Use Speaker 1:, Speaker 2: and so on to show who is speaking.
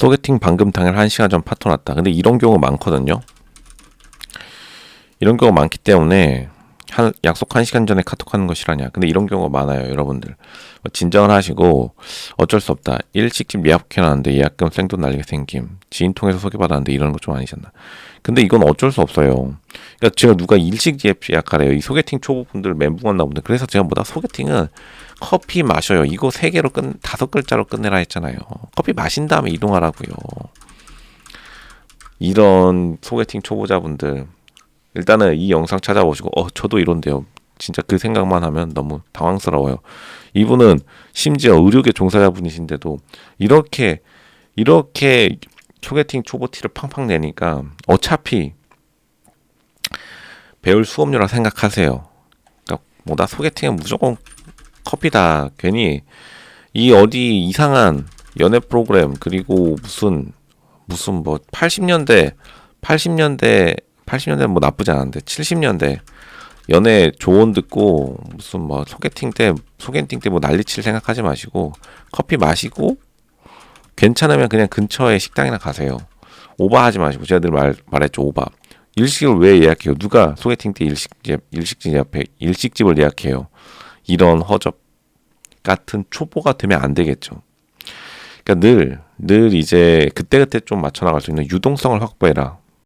Speaker 1: 소개팅 방금 당일 1시간 전 파토 났다. 근데 이런 경우 많거든요. 이런 경우 많기 때문에 한, 약속 1시간 전에 카톡하는 거 실하냐. 근데 이런 경우가 많아요, 여러분들. 뭐 진정을 하시고 어쩔 수 없다. 일식집 예약해놨는데 예약금 생돈 날리게 생김. 지인 통해서 소개받았는데 이러는 거좀 아니잖아. 근데 이건 어쩔 수 없어요. 그러니까 제가 누가 일식 예약하래요. 이 소개팅 초보분들 멘붕 왔나 본데. 그래서 제가 뭐다 소개팅은 커피 마셔요. 이거 세 개로 끝 다섯 글자로 끝내라 했잖아요. 커피 마신 다음에 이동하라고요. 이런 소개팅 초보자분들 일단은 이 영상 찾아보시고 어 저도 이런데요. 진짜 그 생각만 하면 너무 당황스러워요. 이분은 심지어 의료계 종사자분이신데도 이렇게 이렇게 소개팅 초보 티를 팡팡 내니까 어차피 배울 수업료라 생각하세요. 그러니까 뭐다 소개팅은 무조건 커피다. 괜히 이 어디 이상한 연애 프로그램 그리고 무슨 무슨 뭐 80년대 80년대 80년대 뭐 나쁘지 않은데 70년대 연애 조언 듣고 무슨 뭐 소개팅 때 소개팅 때 뭐 난리칠 생각하지 마시고 커피 마시고 괜찮으면 그냥 근처에 식당이나 가세요. 오버하지 마시고 제가 늘 말, 말했죠 오버. 일식을 왜 예약해요? 누가 소개팅 때 일식집 일식집 옆에 일식집을 예약해요? 이런 허접 같은 초보가 되면 안 되겠죠. 그러니까 늘, 늘 이제 그때그때 좀 맞춰 나갈 수 있는 유동성을 확보해라.